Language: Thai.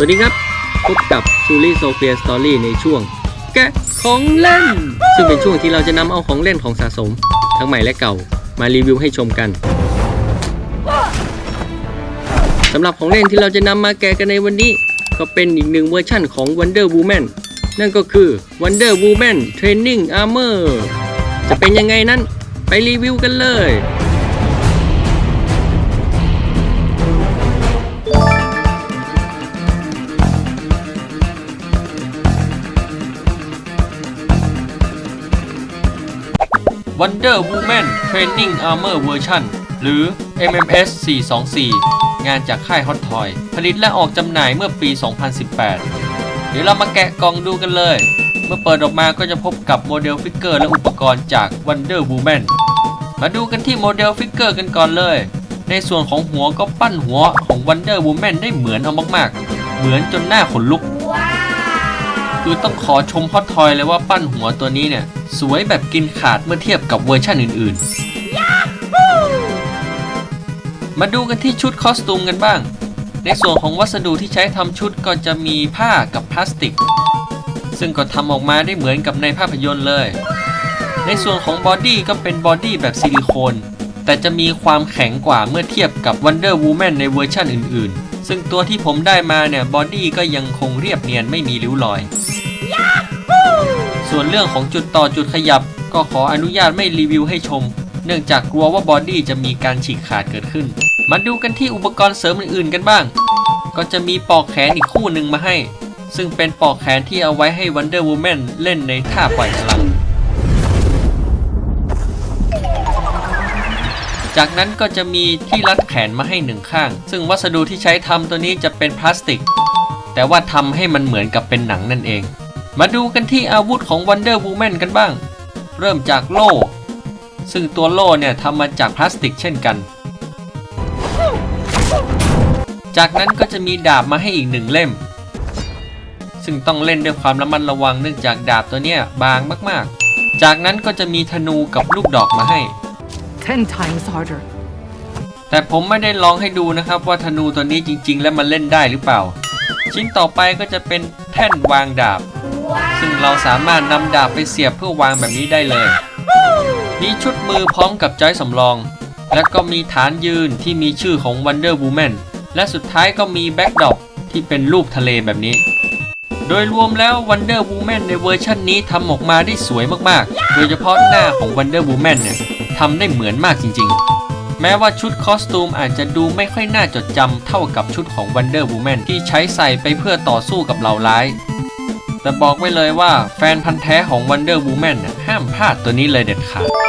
วัสดีครับ พบกับซูรี่โซเฟียสตอรี่ในช่วง แกะของเล่น ซึ่งเป็นช่วงที่เราจะนำเอาของเล่นของสะสม ทั้งใหม่และเก่ามารีวิวให้ชมกันสำหรับของเล่นที่เราจะนำมาแกะกันในวันนี้ ก็เป็นอีกหนึ่งเวอร์ชั่นของ Wonder Woman นั่นก็คือ Wonder Woman Training Armor จะเป็นยังไงนั้น ไปรีวิวกันเลย Wonder Woman Training Armor Version หรือ MMS 424 งานจากค่าย Hot Toy ผลิตและออกจำหน่ายเมื่อปี 2018 เดี๋ยวเรามาแกะกล่องดูกันเลย เมื่อเปิดออกมาก็จะพบกับโมเดลฟิกเกอร์และอุปกรณ์จาก Wonder Woman มาดูกันที่โมเดลฟิกเกอร์กันก่อนเลย ในส่วนของหัวก็ปั้นหัวของ Wonder Woman ได้เหมือนเอามากๆ เหมือนจนหน้าขนลุก คือต้องขอชมฮอตทอยเลยว่าปั้นหัวตัวนี้เนี่ย สวยแบบกินขาดเมื่อเทียบกับเวอร์ชันอื่นๆ มาดูกันที่ชุดคอสตูมกันบ้าง ในส่วนของวัสดุที่ใช้ทำชุดก็จะมีผ้ากับพลาสติก ซึ่งก็ทำออกมาได้เหมือนกับในภาพยนตร์เลย ในส่วนของบอดี้ก็เป็นบอดี้แบบซิลิโคนแต่จะมีความแข็งกว่าเมื่อเทียบกับ Wonder Woman ในเวอร์ชันอื่นๆ ซึ่งตัวที่ผมได้มาเนี่ยบอดี้ก็ยังคงเรียบเนียนไม่มีริ้วรอย ส่วนเรื่องของจุดต่อจุดขยับ ก็ขออนุญาตไม่รีวิวให้ชม เนื่องจากกลัวว่าบอดี้จะมีการฉีกขาดเกิดขึ้น มาดูกันที่อุปกรณ์เสริมอื่นๆกันบ้าง ก็จะมีปลอกแขนอีกคู่หนึ่งมาให้ ซึ่งเป็นปลอกแขนที่เอาไว้ให้ Wonder Woman เล่นในท่าปล่อยพลัง จากนั้นก็จะมีที่รัดแขนมาให้หนึ่งข้าง ซึ่งวัสดุที่ใช้ทำตัวนี้จะเป็นพลาสติก แต่ว่าทำให้มันเหมือนกับเป็นหนังนั่นเอง มาดูกันที่อาวุธของ Wonder Woman กันบ้าง เริ่มจากโล่ ซึ่งตัวโล่เนี่ยทำมาจากพลาสติกเช่นกัน จากนั้นก็จะมีดาบมาให้อีกหนึ่งเล่ม ซึ่งต้องเล่นด้วยความระมัดระวังเนื่องจากดาบตัวเนี้ยบางมากๆ จากนั้นก็จะมีธนูกับลูกดอกมาให้ ten times harder. แต่ผมไม่ได้ลองให้ดูนะครับว่าธนูตัวนี้จริง ๆ แล้วมันเล่นได้หรือเปล่า ชิ้นต่อไปก็จะเป็นแท่นวางดาบ ซึ่งเราสามารถนำดาบไปเสียบเพื่อวางแบบนี้ได้เลย มีชุดมือพร้อมกับจอยสำรอง และก็มีฐานยืนที่มีชื่อของ Wonder Woman และสุดท้ายก็มีแบ็กดรอปที่เป็นรูปทะเลแบบนี้ โดยรวมแล้ว Wonder Woman ในเวอร์ชันนี้ทำออกมาได้สวยมากๆ โดยเฉพาะหน้าของ Wonder Woman เนี่ย ทำได้เหมือนมากจริงๆ แม้ว่าชุดคอสตูมอาจจะดูไม่ค่อยน่าจดจำเท่ากับชุดของ Wonder Woman ที่ใช้ใส่ไปเพื่อต่อสู้กับเหล่าร้าย แต่บอกไว้เลยว่าแฟนพันธ์แท้ของ Wonder Woman น่ะห้ามพลาดตัวนี้เลยเด็ดขาด